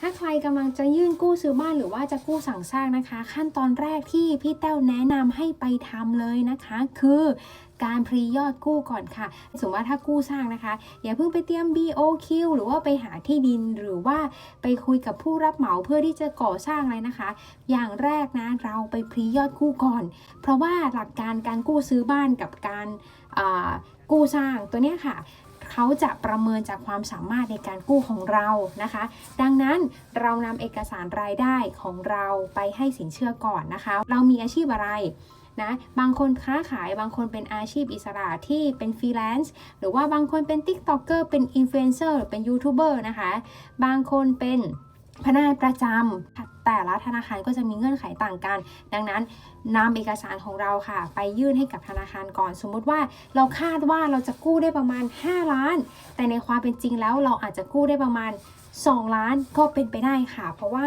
ถ้าใครกำลังจะยื่นกู้ซื้อบ้านหรือว่าจะกู้สั่งสร้างนะคะ ขั้นตอนแรกที่พี่แต้วแนะนำให้ไปทำเลยนะคะ คือการพรียอดกู้ก่อนค่ะสมมติว่าถ้ากู้สร้างนะคะ อย่าเพิ่งไปเตรียม BOQ หรือว่าไปหาที่ดินหรือว่าไปคุยกับผู้รับเหมาเพื่อที่จะก่อสร้างอะไรนะคะ อย่างแรกนะเราไปพรียอดกู้ก่อน เพราะว่าหลักการการกู้ซื้อบ้านกับการกู้สร้างตัวเนี้ยค่ะ เขาจะประเมินจากความสามารถในการกู้ของเรานะคะ ดังนั้นเรานำเอกสารรายได้ของเราไปให้สินเชื่อก่อนนะคะ เรามีอาชีพอะไรนะบางคนค้าขายบางคนเป็นอาชีพอิสระที่เป็นฟรีแลนซ์หรือว่าบางคนเป็นติ๊กต็อกเกอร์เป็นอินฟลูเอนเซอร์หรือเป็นยูทูบเบอร์นะคะ บางคนเป็น พนักงานประจำแต่ละธนาคารก็จะมีเงื่อนไขต่างกัน ดังนั้นนำเอกสารของเราค่ะ ไปยื่นให้กับธนาคารก่อน สมมุติว่าเราคาดว่าเราจะกู้ได้ประมาณ 5 ล้าน แต่ในความเป็นจริงแล้วเราอาจจะกู้ได้ประมาณ 2 ล้านก็เป็นไปได้ค่ะ เพราะว่า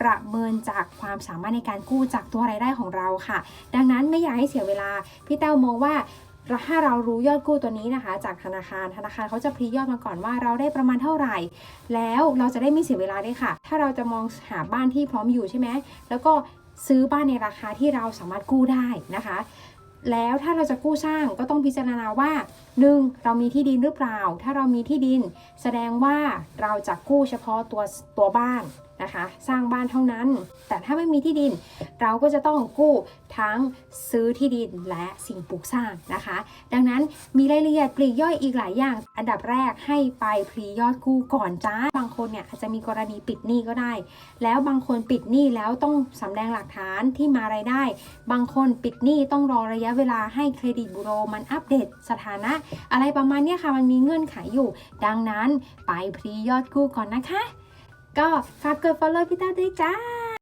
ประเมินจากความสามารถในการกู้จากตัวรายได้ของเราค่ะ ดังนั้นไม่อยากให้เสียเวลา พี่เต้ามองว่า ถ้าเรารู้ยอดกู้ตัวนี้นะคะ จากธนาคารธนาคารเขาจะพรียอดมาก่อนว่าเราได้ประมาณเท่าไหร่ แล้วเราจะได้ไม่เสียเวลาด้วยค่ะ ถ้าเราจะมองหาบ้านที่พร้อมอยู่ใช่ไหมแล้วก็ซื้อบ้านในราคาที่เราสามารถกู้ได้นะคะ แล้วถ้าเราจะกู้สร้างก็ต้องพิจารณาว่า 1. เรามีที่ดินหรือเปล่า ถ้าเรามีที่ดิน แสดงว่าเราจะกู้เฉพาะตัวตัวบ้านนะคะ สร้างบ้านเท่านั้น แต่ถ้าไม่มีที่ดิน เราก็จะต้องกู้ทั้งซื้อที่ดินและสิ่งปลูกสร้างนะคะ ดังนั้นมีรายละเอียดปลีกย่อยอีกหลายอย่าง อันดับแรกให้ไปพรียอดกู้ก่อนจ้า บางคนเนี่ยอาจจะมีกรณีปิดหนี้ก็ได้ แล้วบางคนปิดหนี้แล้วต้องสำแดงหลักฐานที่มารายได้ บางคนปิดหนี้ต้องรอระยะเวลาให้เครดิตบูโรมันอัปเดตสถานะ อะไรประมาณนี้ค่ะมันมีเงื่อนไขอยู่ ดังนั้นไปพรียอดกู้ก่อนนะคะ ก็ฝากกด follow พี่ต้าด้วยจ้า